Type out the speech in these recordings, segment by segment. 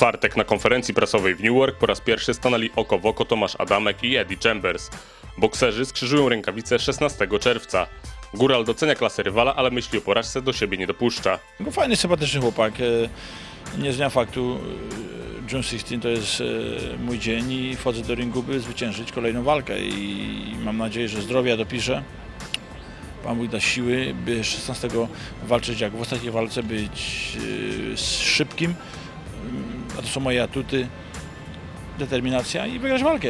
czwartek na konferencji prasowej w Newark po raz pierwszy stanęli oko w oko Tomasz Adamek i Eddie Chambers. Bokserzy skrzyżują rękawice 16 czerwca. Góral docenia klasę rywala, ale myśli o porażce do siebie nie dopuszcza. No fajny, sympatyczny chłopak. e, Nie zmienia faktu. e, June 16 to jest e, mój dzień i wchodzę do ringu, by zwyciężyć kolejną walkę i mam nadzieję, że zdrowia dopiszę. Pan Bóg da siły, by 16 walczyć jak w ostatniej walce, być szybkim, a to są moje atuty, determinacja i wygrać walkę.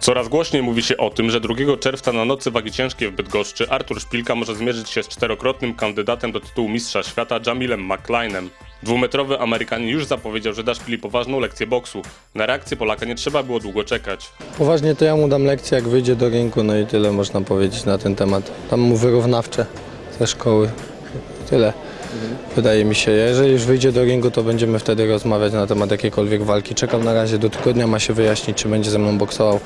Coraz głośniej mówi się o tym, że 2 czerwca na nocy wagi ciężkiej w Bydgoszczy Artur Szpilka może zmierzyć się z czterokrotnym kandydatem do tytułu mistrza świata Jamilem McLeanem. Dwumetrowy Amerykanin już zapowiedział, że da Szpili poważną lekcję boksu. Na reakcję Polaka nie trzeba było długo czekać. Poważnie to ja mu dam lekcję, jak wyjdzie do rynku, no i tyle można powiedzieć na ten temat. Dam mu wyrównawcze ze szkoły. Tyle. Wydaje mi się, jeżeli już wyjdzie do ringu, to będziemy wtedy rozmawiać na temat jakiejkolwiek walki. Czekam na razie do tygodnia, ma się wyjaśnić, czy będzie ze mną boksował.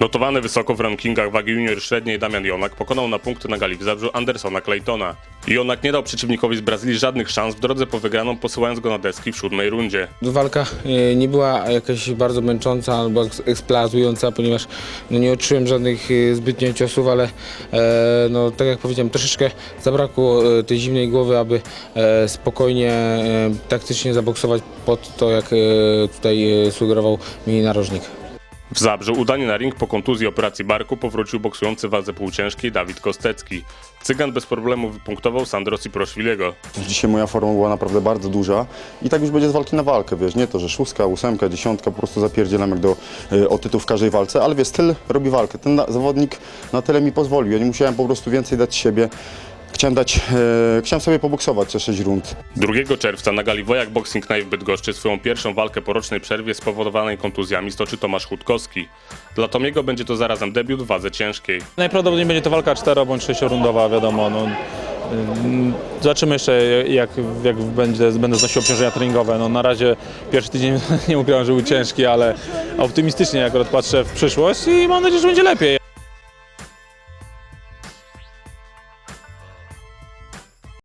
Notowany wysoko w rankingach wagi junior średniej Damian Jonak pokonał na punkty na gali w Zabrzu Andersona Claytona. Jonak nie dał przeciwnikowi z Brazylii żadnych szans w drodze po wygraną, posyłając go na deski w siódmej rundzie. Walka e, nie była jakaś bardzo męcząca albo eks- eksploatująca, ponieważ no, nie odczułem żadnych e, zbytnio ciosów, ale e, no, tak jak powiedziałem, troszeczkę zabrakło tej zimnej głowy, aby spokojnie, taktycznie zaboksować pod to, jak tutaj sugerował mi narożnik. W Zabrzu udanie na ring po kontuzji operacji barku powrócił boksujący wadze półciężkiej Dawid Kostecki. Cygan bez problemu wypunktował Sandro Ciproszwiliego. Dzisiaj moja forma była naprawdę bardzo duża i tak już będzie z walki na walkę, wiesz, nie to, że szóstka, ósemka, dziesiątka, po prostu zapierdzielam jak do, y, w każdej walce, ale wiesz, styl robi walkę. Ten na, zawodnik na tyle mi pozwolił, ja nie musiałem po prostu więcej dać siebie. Chciałem dać, e, chciałem sobie poboksować te 6 rund. 2 czerwca na gali Wojak Boxing Night w Bydgoszczy swoją pierwszą walkę po rocznej przerwie spowodowanej kontuzjami stoczy Tomasz Chudkowski. Dla Tomiego będzie to zarazem debiut w wadze ciężkiej. Najprawdopodobniej będzie to walka 4 bądź 6-rundowa, wiadomo. No. Ym, Zobaczymy jeszcze, jak, jak będzie, będą znosiły obciążenia treningowe. No, na razie pierwszy tydzień nie ukrywam, że był ciężki, ale optymistycznie akurat patrzę w przyszłość i mam nadzieję, że będzie lepiej.